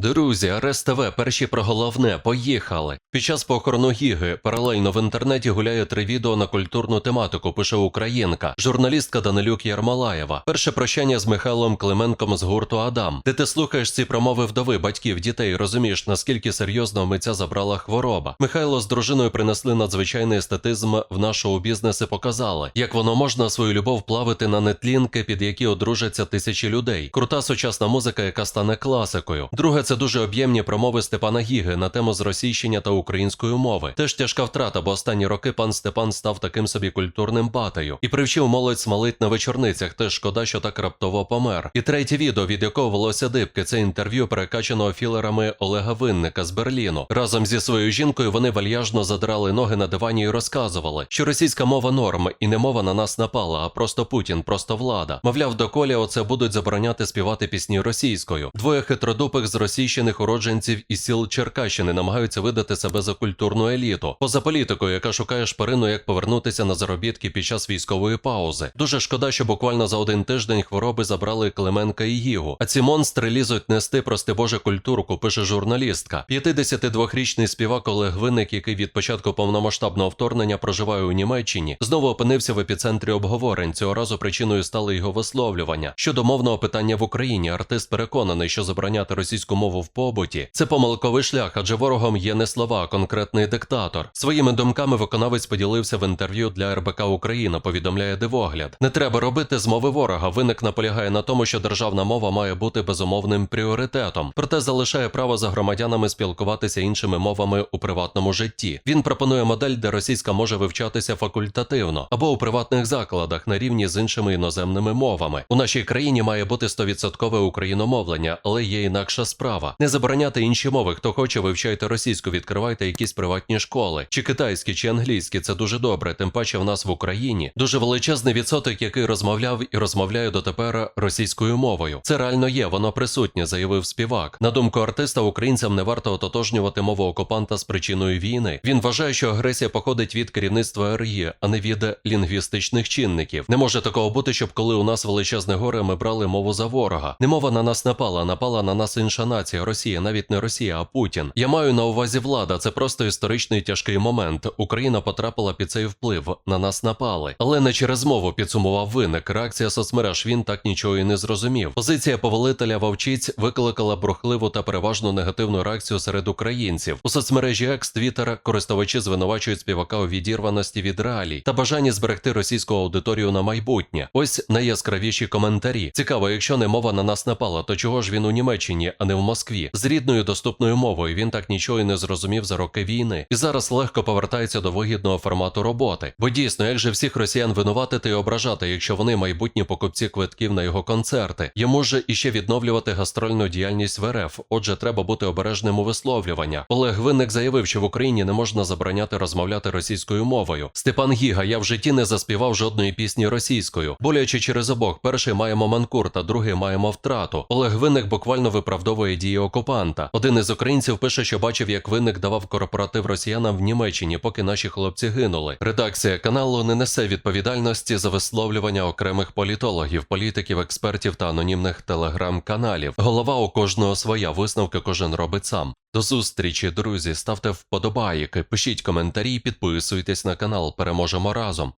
Друзі, Арес ТВ, перші про головне, поїхали. Під час похорону Гіги паралельно в інтернеті гуляє три відео на культурну тематику, пише українка, журналістка Данилюк Ярмолаєва. Перше прощання з Михайлом Клименком з гурту Адам, де ти слухаєш ці промови вдови, батьків, дітей, розумієш, наскільки серйозно митця забрала хвороба. Михайло з дружиною принесли надзвичайний естетизм в наш шоу-бізнес і показали, як воно можна свою любов плавити на нетлінки, під які одружаться тисячі людей. Крута сучасна музика, яка стане класикою. Друге, це дуже об'ємні промови Степана Гіги на тему зросійщення та української мови. Теж тяжка втрата, бо останні роки пан Степан став таким собі культурним батею і привчив молодь смалить на вечорницях. Теж шкода, що так раптово помер. І третє відео, від якого волосся дибки, це інтерв'ю, перекачаного філерами Олега Винника з Берліну. Разом зі своєю жінкою вони вальяжно задрали ноги на дивані і розказували, що російська мова норм, і не мова на нас напала, а просто Путін, просто влада. Мовляв, доколі оце будуть забороняти співати пісні російською. Двоє хитродупих з російщених уродженців із сіл Черкащини намагаються видати себе за культурну еліту, поза політикою, яка шукає шпарину, як повернутися на заробітки під час військової паузи. Дуже шкода, що буквально за один тиждень хвороби забрали Клименка і Гігу. А ці монстри лізуть нести, прости Боже, культурку, пише журналістка. 52-річний співак Олег Винник, який від початку повномасштабного вторгнення проживає у Німеччині, знову опинився в епіцентрі обговорень. Цього разу причиною стали його висловлювання. Щодо мовного питання в Україні, артист переконаний, що забороняти російську мову в побуті це помилковий шлях, адже ворогом є не слова, а конкретний диктатор. Своїми думками виконавець поділився в інтерв'ю для РБК Україна. Повідомляє дивогляд. Не треба робити з мови ворога. Виник наполягає на тому, що державна мова має бути безумовним пріоритетом, проте залишає право за громадянами спілкуватися іншими мовами у приватному житті. Він пропонує модель, де російська може вивчатися факультативно або у приватних закладах на рівні з іншими іноземними мовами. У нашій країні має бути 100% україномовлення, але є інакша справа. Не забороняти інші мови. Хто хоче, вивчайте російську, відкривайте якісь приватні школи, чи китайські, чи англійські. Це дуже добре. Тим паче в нас в Україні дуже величезний відсоток, який розмовляв і розмовляє дотепер російською мовою. Це реально є, воно присутнє, заявив співак. На думку артиста, українцям не варто ототожнювати мову окупанта з причиною війни. Він вважає, що агресія походить від керівництва РЄ, а не від лінгвістичних чинників. Не може такого бути, щоб коли у нас величезне горе, ми брали мову за ворога. Не мова на нас напала, напала на нас інша нація, Росія, навіть не Росія, а Путін. Я маю на увазі влада. Це просто історичний тяжкий момент. Україна потрапила під цей вплив. На нас напали, але не через мову підсумував виник. Реакція соцмереж він так нічого і не зрозумів. Позиція повелителя вовчиць викликала брухливу та переважно негативну реакцію серед українців. У соцмережі Екс Твіттера користувачі звинувачують співака у відірваності від реалій та бажанні зберегти російську аудиторію на майбутнє. Ось найяскравіші коментарі. Цікаво, якщо не мова на нас напала, то чого ж він у Німеччині, а не в Москві? З рідною доступною мовою він так нічого і не зрозумів за роки війни. І зараз легко повертається до вигідного формату роботи. Бо дійсно, як же всіх росіян винуватити і ображати, якщо вони майбутні покупці квитків на його концерти? Йому ж іще відновлювати гастрольну діяльність в РФ. Отже, треба бути обережним у висловлюваннях. Олег Винник заявив, що в Україні не можна забороняти розмовляти російською мовою. Степан Гіга, я в житті не заспівав жодної пісні російською. Боляче через обох, перший маємо манкур, та другий маємо втрату. Олег Винник буквально виправдовує дії окупанта. Один із українців пише, що бачив, як винник давав корпоратив росіянам в Німеччині, поки наші хлопці гинули. Редакція каналу не несе відповідальності за висловлювання окремих політологів, політиків, експертів та анонімних телеграм-каналів. Голова у кожного своя висновки кожен робить сам. До зустрічі, друзі. Ставте вподобайки, пишіть коментарі, підписуйтесь на канал. Переможемо разом.